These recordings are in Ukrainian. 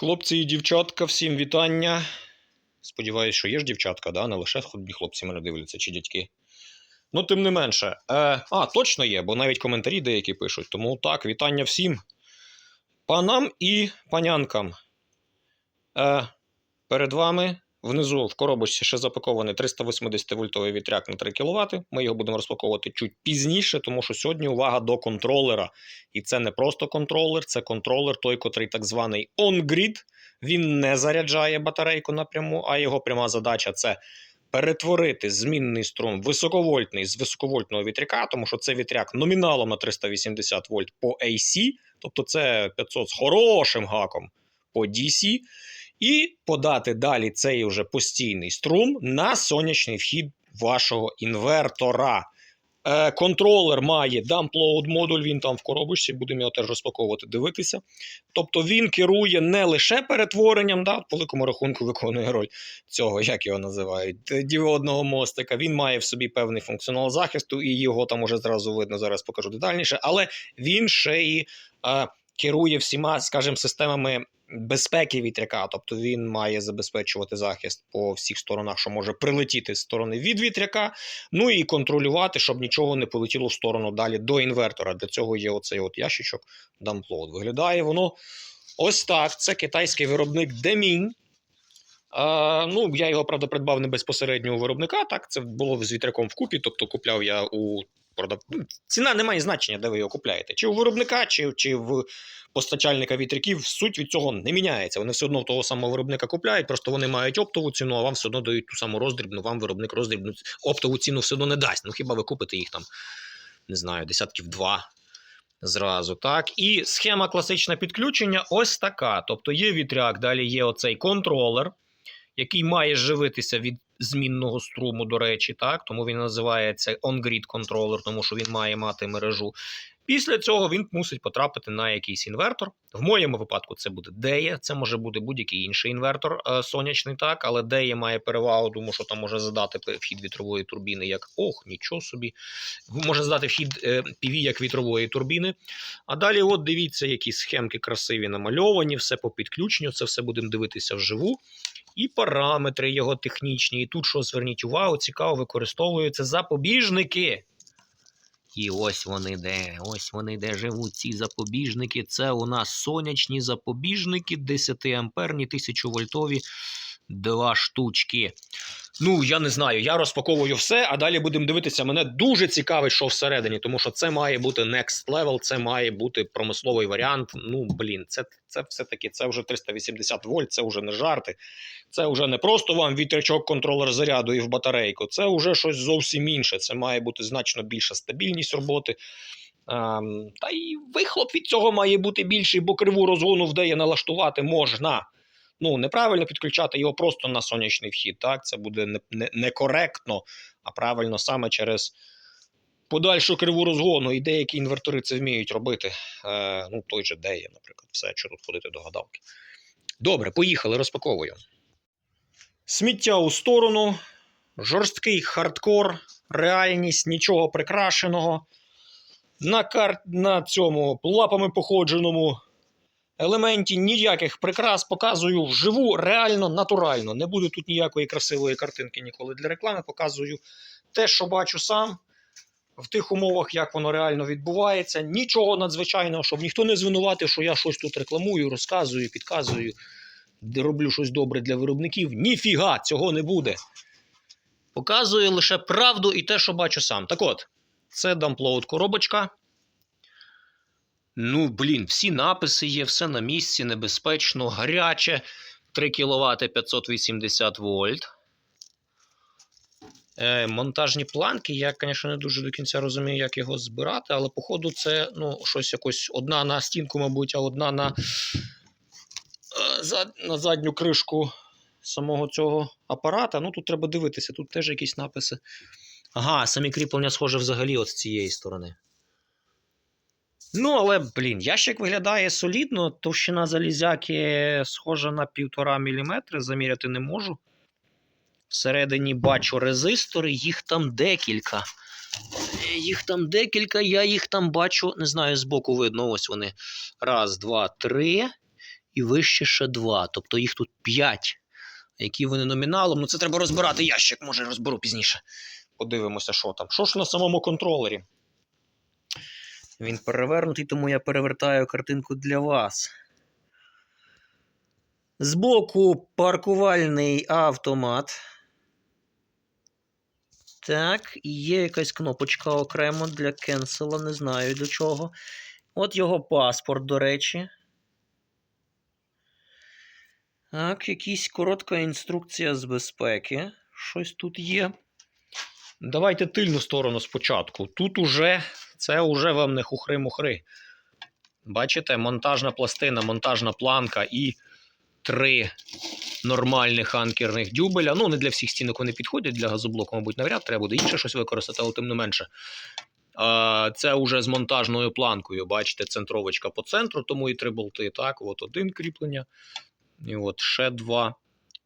Хлопці і дівчатка, всім вітання. Сподіваюсь, що є ж дівчатка, да? не лише хлопці мене дивляться чи дядьки. Ну, тим не менше. Е, а, точно є, бо навіть коментарі деякі пишуть. Тому так, вітання всім панам і панянкам. Е, перед вами внизу в коробочці ще запакований 380 вольтовий вітряк на 3 кВт. Ми його будемо розпаковувати чуть пізніше, тому що сьогодні увага до контролера. І це не просто контролер, це контролер, той, котрий так званий on-grid. Він не заряджає батарейку напряму, а його пряма задача це перетворити змінний струм високовольтний з високовольтного вітряка, тому що це вітряк номіналом на 380 вольт по AC, тобто це 500 з хорошим гаком по DC, і подати далі цей уже постійний струм на сонячний вхід вашого інвертора. Е, контролер має дамплоуд модуль, він там в коробочці, будемо його теж розпаковувати, дивитися. Тобто він керує не лише перетворенням, да, по великому рахунку виконує роль цього, як його називають, діодного мостика. Він має в собі певний функціонал захисту, і його там уже зразу видно, зараз покажу детальніше, але він ще і е, керує всіма, скажімо, системами безпеки вітряка, тобто він має забезпечувати захист по всіх сторонах, що може прилетіти з сторони від вітряка, ну і контролювати, щоб нічого не полетіло в сторону далі до інвертора. Для цього є оцей от ящичок Дамплоуд. Виглядає воно ось так. Це китайський виробник Deming. А, ну, я його, правда, придбав не безпосередньо у виробника. Так, це було з вітряком вкупі, тобто купляв я у продав... ну, Ціна не має значення, де ви його купляєте. Чи у виробника, чи, чи в постачальника вітряків. Суть від цього не міняється. Вони все одно в того самого виробника купляють, просто вони мають оптову ціну, а вам все одно дають ту саму роздрібну, вам виробник роздрібну оптову ціну все одно не дасть. Ну хіба ви купите їх там, не знаю, десятків два. Зразу так. І схема класичне підключення ось така. Тобто є вітряк, далі є оцей контролер, який має живитися від змінного струму, до речі, так. Тому він називається on-grid контролер, тому що він має мати мережу. Після цього він мусить потрапити на якийсь інвертор. В моєму випадку це буде DEA, це може бути будь-який інший інвертор е, сонячний, так, але DEA має перевагу, тому що там може задати вхід вітрової турбіни як ох, нічого собі. Може задати вхід е, PV як вітрової турбіни. А далі, от дивіться, які схемки красиві намальовані, все по підключенню, це все будемо дивитися вживу. І параметри його технічні. І тут, що зверніть увагу, цікаво, використовуються запобіжники. І ось вони де, ось вони де живуть ці запобіжники. Це у нас сонячні запобіжники 10 амперні 1000 вольтові два штучки. Ну, я не знаю, я розпаковую все, а далі будемо дивитися. Мене дуже цікавить, що всередині, тому що це має бути next level, це має бути промисловий варіант. Ну, блін, це це все-таки це вже 380 вольт, це вже не жарти. Це вже не просто вам вітрячок контролер заряду і в батарейку. Це вже щось зовсім інше. Це має бути значно більша стабільність роботи. Ем, та й вихлоп від цього має бути більший, бо криву розгону вдає налаштувати можна ну, неправильно підключати його просто на сонячний вхід. Так, Це буде некоректно, не, не а правильно саме через подальшу криву розгону. І деякі інвертори це вміють робити. Е, Ну, той же Дея, наприклад, все, що тут ходити до гадалки. Добре, поїхали, розпаковую. Сміття у сторону, жорсткий хардкор, реальність, нічого прикрашеного. На кар... на цьому лапами походженому елементі ніяких прикрас показую вживу, реально натурально. Не буде тут ніякої красивої картинки ніколи для реклами. Показую те, що бачу сам. В тих умовах, як воно реально відбувається, нічого надзвичайного, щоб ніхто не звинуватив, що я щось тут рекламую, розказую, підказую, роблю щось добре для виробників. Ніфіга, цього не буде. Показую лише правду і те, що бачу сам. Так от, це дамплоуд коробочка. Ну, блін, всі написи є, все на місці, небезпечно, гаряче. 3 кВт 580 вольт. Е, Монтажні планки. Я, звісно, не дуже до кінця розумію, як його збирати, але, походу, це ну, щось якось одна на стінку, мабуть, а одна на е, на задню кришку самого цього апарата. Ну, тут треба дивитися, тут теж якісь написи. Ага, самі кріплення, схоже, взагалі от з цієї сторони. Ну, але, блін, ящик виглядає солідно. Товщина залізяки схожа на 1,5 мм, заміряти не можу. Всередині бачу резистори, їх там декілька. Їх там декілька, я їх там бачу, не знаю, збоку видно, ось вони. Раз, два, три. і вище ще 2. Тобто їх тут 5. Які вони номіналом? Ну це треба розбирати ящик, може розберу пізніше. Подивимося, що там. Що ж на самому контролері? Він перевернутий, тому я перевертаю картинку для вас. Збоку паркувальний автомат. Так, є якась кнопочка окремо для кенсела, не знаю до чого. От його паспорт, до речі. Так, якась коротка інструкція з безпеки. Щось тут є. Давайте тильну сторону спочатку. Тут уже це уже вам не хухри-мухри. Бачите, монтажна пластина, монтажна планка і три нормальних анкерних дюбеля. Ну, не для всіх стінок вони підходять, для газоблоку, мабуть, навряд треба буде інше щось використати, але тим не менше. Це вже з монтажною планкою. Бачите, центровочка по центру, тому і три болти. Так, от один кріплення, і от ще два.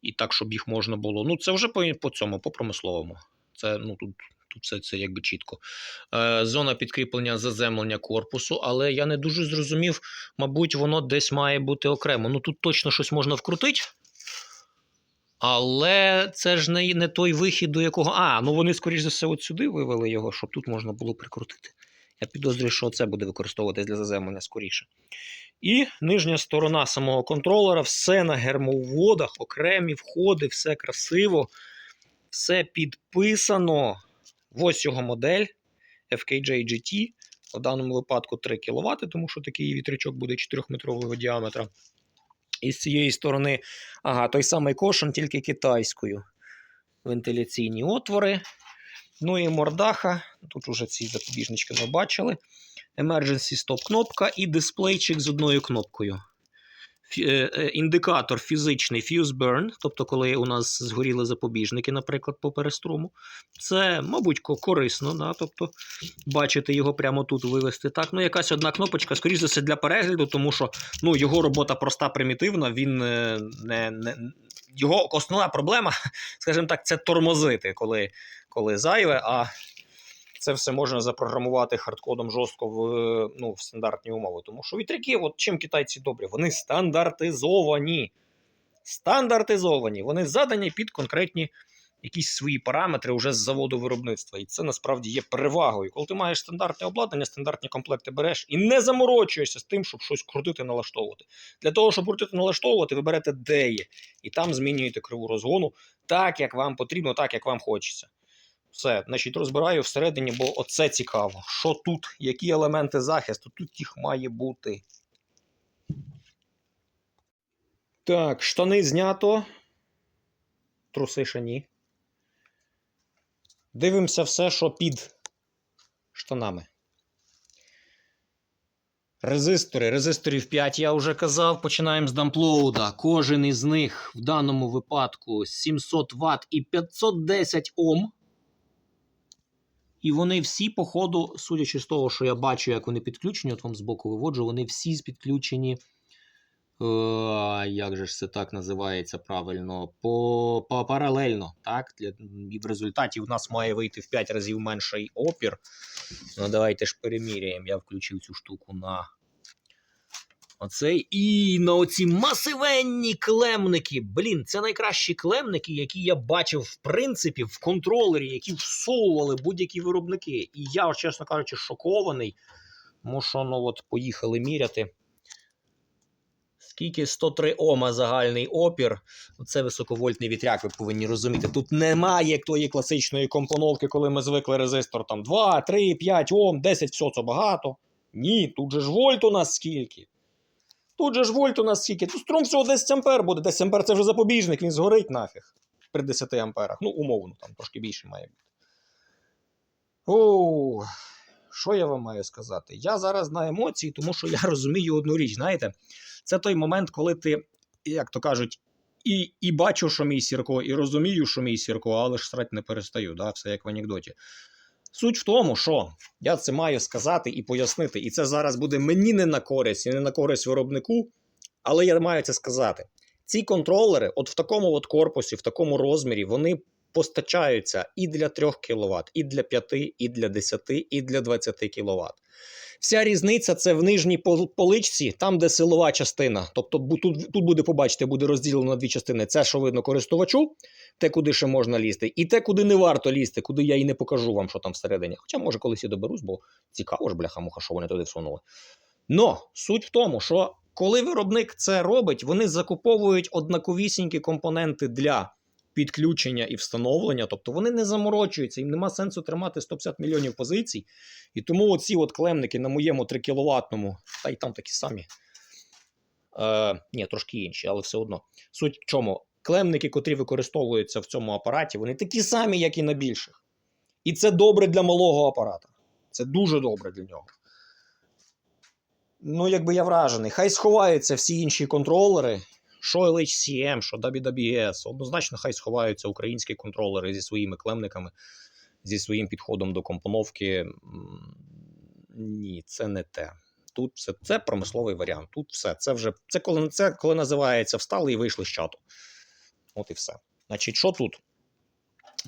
І так, щоб їх можна було. Ну, це вже по, по цьому, по промисловому. Це ну тут. Тут все це якби чітко. Е, зона підкріплення заземлення корпусу, але я не дуже зрозумів, мабуть, воно десь має бути окремо. Ну тут точно щось можна вкрутити. Але це ж не, не той вихід, до якого. А, ну вони, скоріш за все, от сюди вивели його, щоб тут можна було прикрутити. Я підозрюю, що це буде використовуватись для заземлення скоріше. І нижня сторона самого контролера, все на гермоводах, окремі входи, все красиво, все підписано. Ось його модель FKJ GT. В даному випадку 3 кВт, тому що такий вітрячок буде 4-метрового діаметра. І з цієї сторони, ага, той самий кошен, тільки китайською. Вентиляційні отвори. Ну і мордаха. Тут уже ці запобіжнички ми бачили. Emergency Stop кнопка і дисплейчик з одною кнопкою. Е, е, Індикатор фізичний Fuse Burn, тобто, коли у нас згоріли запобіжники, наприклад, по переструму. Це, мабуть, корисно, да? тобто бачити його прямо тут вивести. Так, ну якась одна кнопочка, скоріш за все, для перегляду, тому що ну, його робота проста, примітивна. Він е, не, не його основна проблема, скажімо так, це тормозити, коли, коли зайве. А це все можна запрограмувати хардкодом жорстко в, ну, в стандартні умови. Тому що вітряки, от чим китайці добрі, вони стандартизовані. Стандартизовані. Вони задані під конкретні якісь свої параметри вже з заводу виробництва. І це насправді є перевагою. Коли ти маєш стандартне обладнання, стандартні комплекти береш і не заморочуєшся з тим, щоб щось крутити, налаштовувати. Для того, щоб крутити налаштовувати, ви берете деє і там змінюєте криву розгону так, як вам потрібно, так, як вам хочеться. Все, значить, розбираю всередині, бо оце цікаво. Що тут, які елементи захисту? Тут їх має бути. Так, штани знято. Труси ще ні. Дивимося все, що під штанами. Резистори. Резисторів 5 я вже казав. Починаємо з дамплоуда. Кожен із них в даному випадку 700 Вт і 510 Ом. І вони всі, по ходу, судячи з того, що я бачу, як вони підключені, от вам збоку виводжу, вони всі підключені. Е, як же ж це так називається правильно? По, по паралельно. Так? Для, і в результаті в нас має вийти в 5 разів менший опір. Ну, давайте ж переміряємо. Я включив цю штуку на оцей. І на оці масивенні клемники. Блін, це найкращі клемники, які я бачив, в принципі, в контролері, які всовували будь-які виробники. І я, чесно кажучи, шокований. Що ну, от, поїхали міряти. Скільки 103 Ома загальний опір. Це високовольтний вітряк, ви повинні розуміти. Тут немає тої класичної компоновки, коли ми звикли резистор там 2, 3, 5 Ом, 10, все це багато. Ні, тут же ж вольт у нас скільки. Тут же ж вольт у нас скільки. Тут струм всього 10 ампер буде. 10 ампер це вже запобіжник, він згорить нафіг. При 10 амперах. Ну, умовно, там трошки більше має бути. Оу, що я вам маю сказати? Я зараз на емоції, тому що я розумію одну річ. Знаєте, це той момент, коли ти, як то кажуть, і, і бачу, що мій сірко, і розумію, що мій сірко, але ж срать не перестаю. Да? Все як в анекдоті. Суть в тому, що я це маю сказати і пояснити, і це зараз буде мені не на користь і не на користь виробнику, але я маю це сказати. Ці контролери, от в такому от корпусі, в такому розмірі, вони постачаються і для 3 кВт, і для 5, і для 10, і для 20 кВт. Вся різниця це в нижній поличці, там, де силова частина. Тобто тут, тут буде, побачите, буде розділено на дві частини. Це, що видно користувачу, те, куди ще можна лізти, і те, куди не варто лізти, куди я і не покажу вам, що там всередині. Хоча, може, колись і доберусь, бо цікаво ж, бляха-муха, що вони туди всунули. Но суть в тому, що коли виробник це робить, вони закуповують однаковісінькі компоненти для підключення і встановлення, тобто вони не заморочуються, їм нема сенсу тримати 150 мільйонів позицій. І тому оці от клемники на моєму 3 кіловатному, та й там такі самі. Е, ні, трошки інші, але все одно. Суть в чому? Клемники, котрі використовуються в цьому апараті, вони такі самі, як і на більших. І це добре для малого апарата. Це дуже добре для нього. Ну, якби я вражений. Хай сховаються всі інші контролери, що LHCM, що WWS. Однозначно, хай сховаються українські контролери зі своїми клемниками, зі своїм підходом до компоновки. Ні, це не те. Тут це, це промисловий варіант. Тут все. Це вже це коли, це коли називається встали і вийшли з чату. От і все. Значить, що тут?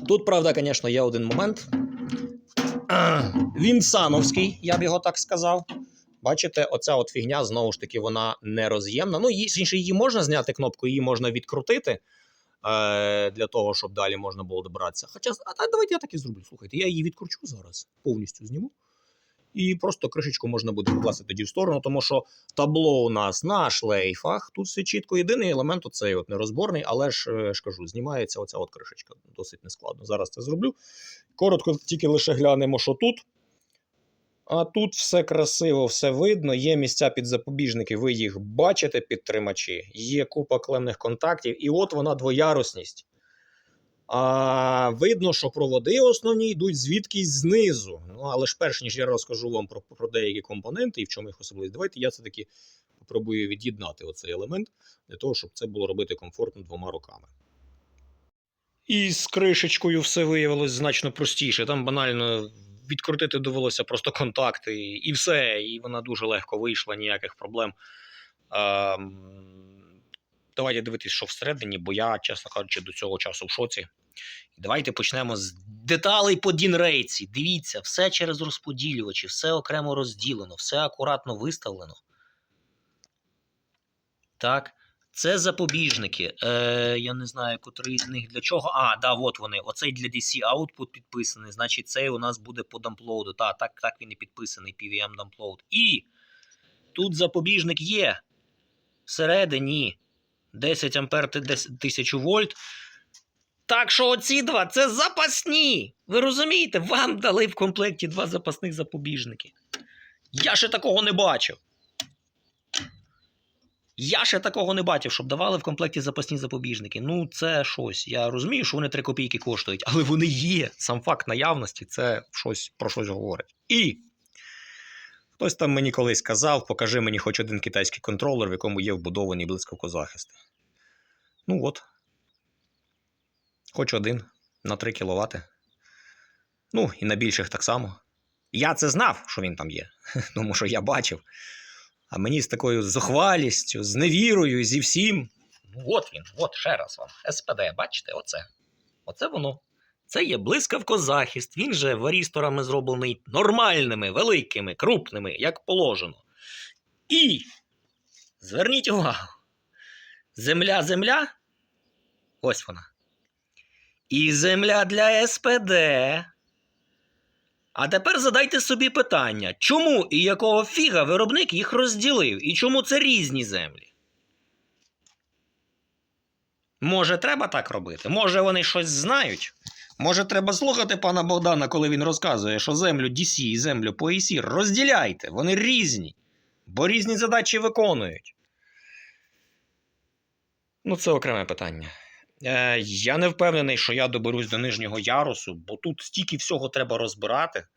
Тут, правда, звісно, є один момент. Він сановський, я б його так сказав. Бачите, оця от фігня, знову ж таки, вона нероз'ємна. Ну, інше, її можна зняти кнопку, її можна відкрутити е, для того, щоб далі можна було добратися. Хоча, а, давайте я так і зроблю. Слухайте, я її відкручу зараз, повністю зніму. І просто кришечку можна буде покласти тоді в сторону, тому що табло у нас на шлейфах. Тут все чітко. Єдиний елемент оцей от нерозборний, але ж, е, ж кажу, знімається оця от кришечка. Досить нескладно. Зараз це зроблю. Коротко тільки лише глянемо, що тут. А тут все красиво, все видно. Є місця під запобіжники, ви їх бачите, підтримачі. Є купа клемних контактів, і от вона двоярусність. А видно, що проводи основні йдуть звідкись знизу. Ну, але ж перш ніж я розкажу вам про, про деякі компоненти і в чому їх особливість, давайте я все-таки спробую від'єднати оцей елемент для того, щоб це було робити комфортно двома руками. І з кришечкою все виявилось значно простіше. Там банально відкрутити довелося просто контакти, і все. І вона дуже легко вийшла, ніяких проблем. Ем, Давайте дивитись, що всередині, бо я, чесно кажучи, до цього часу в шоці. Давайте почнемо з деталей по Дінрейці. Дивіться, все через розподілювачі, все окремо розділено, все акуратно виставлено. Так. Це запобіжники. Е, я не знаю, котрий з них для чого. А, да, от вони. Оцей для DC output підписаний. Значить, цей у нас буде по дамплоуду. Та, так, так він і підписаний, PVM дамплоуд. І тут запобіжник є. Всередині 10 ампер 1000 вольт. Так що оці два це запасні. Ви розумієте? Вам дали в комплекті два запасних запобіжники. Я ще такого не бачив. Я ще такого не бачив, щоб давали в комплекті запасні запобіжники. Ну, це щось. Я розумію, що вони 3 копійки коштують, але вони є. Сам факт наявності це щось про щось говорить. І хтось там мені колись казав: покажи мені хоч один китайський контролер, в якому є вбудований блискавкозахист. Ну от. Хоч один на 3 кВт. Ну, і на більших так само. Я це знав, що він там є, тому що я бачив. А мені з такою зухвалістю, з невірою, зі всім. От він, от ще раз вам. СПД, бачите, оце. Оце воно. Це є блискавкозахист. Він же варісторами зроблений нормальними, великими, крупними, як положено. І зверніть увагу. Земля, земля. Ось вона. І земля для СПД. А тепер задайте собі питання, чому і якого фіга виробник їх розділив, і чому це різні землі? Може, треба так робити? Може, вони щось знають? Може, треба слухати пана Богдана, коли він розказує, що землю DC і землю по AC розділяйте, вони різні, бо різні задачі виконують. Ну, це окреме питання. Е, я не впевнений, що я доберусь до нижнього ярусу, бо тут стільки всього треба розбирати.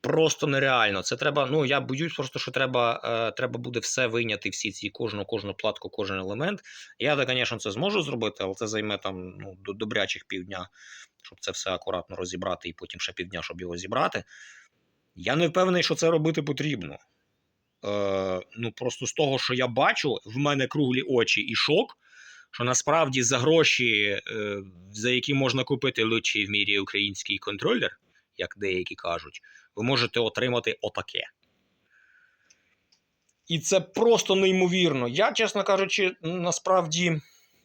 Просто нереально. Це треба. Ну я боюсь, просто що треба е, треба буде все вийняти, всі ці кожну кожну платку, кожен елемент. Я, звісно, це зможу зробити, але це займе там ну, до добрячих півдня, щоб це все акуратно розібрати, і потім ще півдня, щоб його зібрати. Я не впевнений, що це робити потрібно. Е, Ну просто з того, що я бачу, в мене круглі очі і шок що насправді за гроші, е, за які можна купити лучший в мірі український контролер, як деякі кажуть, ви можете отримати отаке. І це просто неймовірно. Я, чесно кажучи, насправді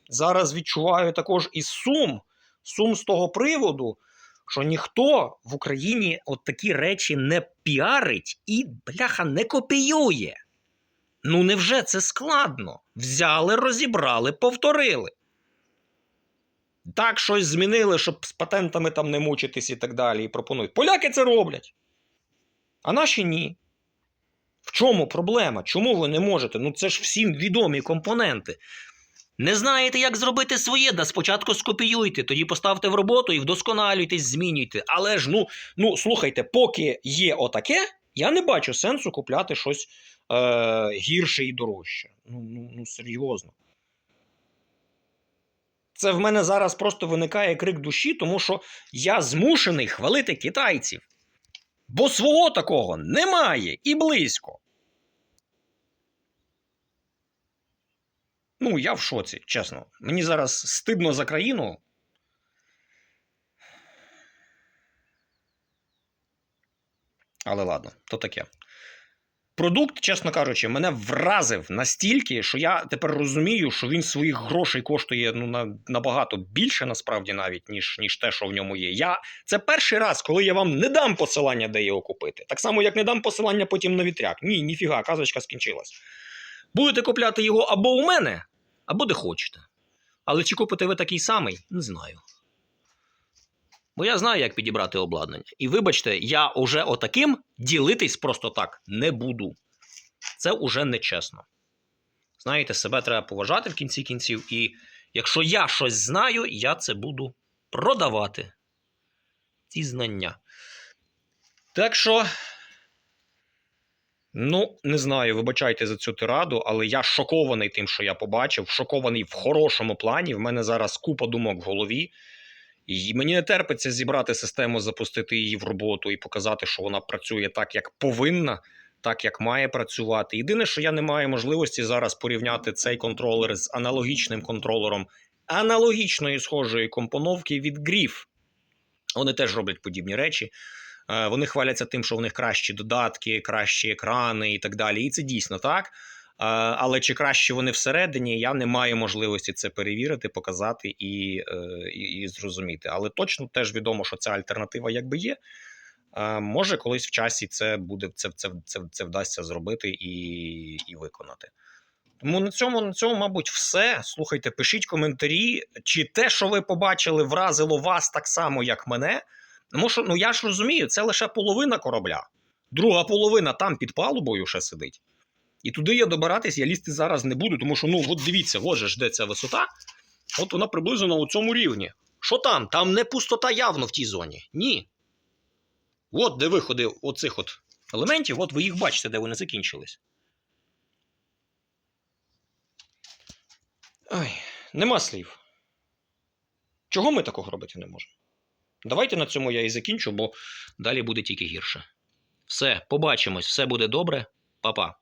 зараз відчуваю також і сум. Сум з того приводу, що ніхто в Україні от такі речі не піарить і, бляха, не копіює. Ну, невже це складно? Взяли, розібрали, повторили. Так, щось змінили, щоб з патентами там не мучитись і так далі, і пропонують. Поляки це роблять. А наші ні. В чому проблема? Чому ви не можете? Ну це ж всім відомі компоненти. Не знаєте, як зробити своє, да спочатку скопіюйте, тоді поставте в роботу і вдосконалюйтесь, змінюйте. Але ж ну, ну слухайте, поки є отаке, я не бачу сенсу купляти щось е, гірше і дорожче. Ну, ну, ну серйозно. Це в мене зараз просто виникає крик душі, тому що я змушений хвалити китайців. Бо свого такого немає і близько. Ну, я в шоці, чесно. Мені зараз стидно за країну. Але ладно, то таке. Продукт, чесно кажучи, мене вразив настільки, що я тепер розумію, що він своїх грошей коштує ну, на, набагато більше, насправді, навіть, ніж, ніж те, що в ньому є. Я... Це перший раз, коли я вам не дам посилання, де його купити. Так само, як не дам посилання потім на вітряк. Ні, ніфіга, казочка скінчилась. Будете купляти його або у мене, або де хочете. Але чи купите ви такий самий, не знаю. Бо я знаю, як підібрати обладнання. І вибачте, я уже отаким ділитись просто так не буду. Це уже нечесно. Знаєте, себе треба поважати в кінці кінців, і якщо я щось знаю, я це буду продавати. Ці знання. Так що. Ну, не знаю, вибачайте за цю тираду, але я шокований тим, що я побачив. Шокований в хорошому плані. В мене зараз купа думок в голові. І мені не терпиться зібрати систему, запустити її в роботу і показати, що вона працює так, як повинна, так як має працювати. Єдине, що я не маю можливості зараз порівняти цей контролер з аналогічним контролером аналогічної схожої компоновки від Griff. Вони теж роблять подібні речі. Е, Вони хваляться тим, що в них кращі додатки, кращі екрани і так далі. І це дійсно так. Е, Але чи краще вони всередині, я не маю можливості це перевірити, показати і, е, і, і зрозуміти. Але точно теж відомо, що ця альтернатива якби є. Е, Може, колись в часі це буде це, це, це, це вдасться зробити і, і виконати. Тому на цьому, на цьому, мабуть, все. Слухайте, пишіть коментарі, чи те, що ви побачили, вразило вас так само, як мене. Тому що ну я ж розумію, це лише половина корабля. Друга половина там під палубою ще сидить. І туди я добиратись, я лізти зараз не буду, тому що, ну, от дивіться, от же ж де ця висота. От вона приблизно на цьому рівні. Що там? Там не пустота явно в тій зоні. Ні. От де виходи оцих от елементів, от ви їх бачите, де вони закінчились. Ой, нема слів. Чого ми такого робити не можемо? Давайте на цьому я і закінчу, бо далі буде тільки гірше. Все, побачимось, все буде добре. Па-па.